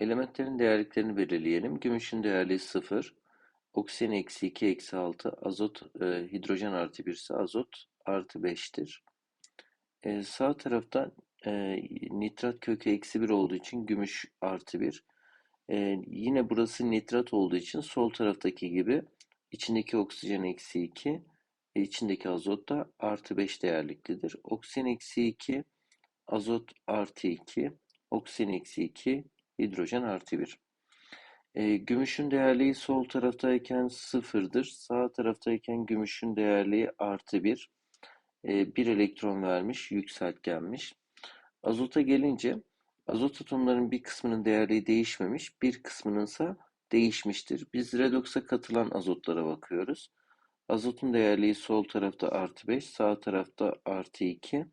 Elementlerin değerliklerini belirleyelim. Gümüşün değerliği 0, oksijen eksi 2 eksi 6, azot, e, hidrojen artı 1 ise azot artı 5'tir. E, sağ tarafta e, nitrat kökü eksi 1 olduğu için gümüş artı 1. E, yine burası nitrat olduğu için sol taraftaki gibi içindeki oksijen eksi 2, e, içindeki azot da artı 5 değerliklidir. Oksijen eksi 2, azot artı 2, oksijen eksi 2, hidrojen artı 1. E, gümüşün değerliği sol taraftayken sıfırdır. Sağ taraftayken gümüşün değerliği artı 1. E, 1 elektron vermiş, yükseltgenmiş. Azota gelince azot atomlarının bir kısmının değerliği değişmemiş, bir kısmının ise değişmiştir. Biz redoxa katılan azotlara bakıyoruz. Azotun değerliği sol tarafta artı 5, sağ tarafta artı 2.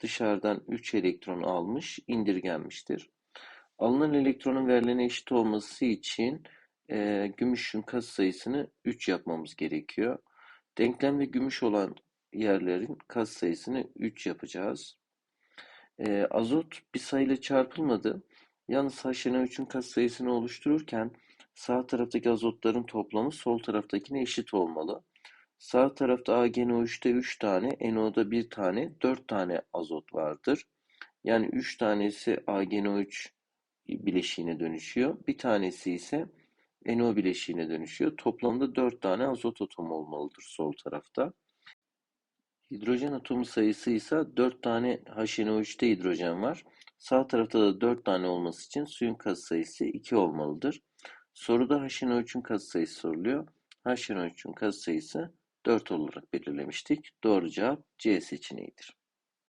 Dışarıdan 3 elektron almış, indirgenmiştir. Alınan elektronun verilene eşit olması için e, gümüşün katsayısını 3 yapmamız gerekiyor. Denklemde gümüş olan yerlerin katsayısını 3 yapacağız. E, azot bir sayıyla çarpılmadı. Yalnız HNO3'ün katsayısını oluştururken sağ taraftaki azotların toplamı sol taraftakine eşit olmalı. Sağ tarafta AgNO3'te 3 tane, NO'da 1 tane, 4 tane azot vardır. Yani 3 tanesi AgNO3 bileşiğine dönüşüyor. Bir tanesi ise NO bileşiğine dönüşüyor. Toplamda 4 tane azot atomu olmalıdır sol tarafta. Hidrojen atomu sayısı ise 4 tane HNO3'te hidrojen var. Sağ tarafta da 4 tane olması için suyun katsayısı 2 olmalıdır. Soruda HNO3'ün katsayısı soruluyor. HNO3'ün katsayısı 4 olarak belirlemiştik. Doğru cevap C seçeneğidir.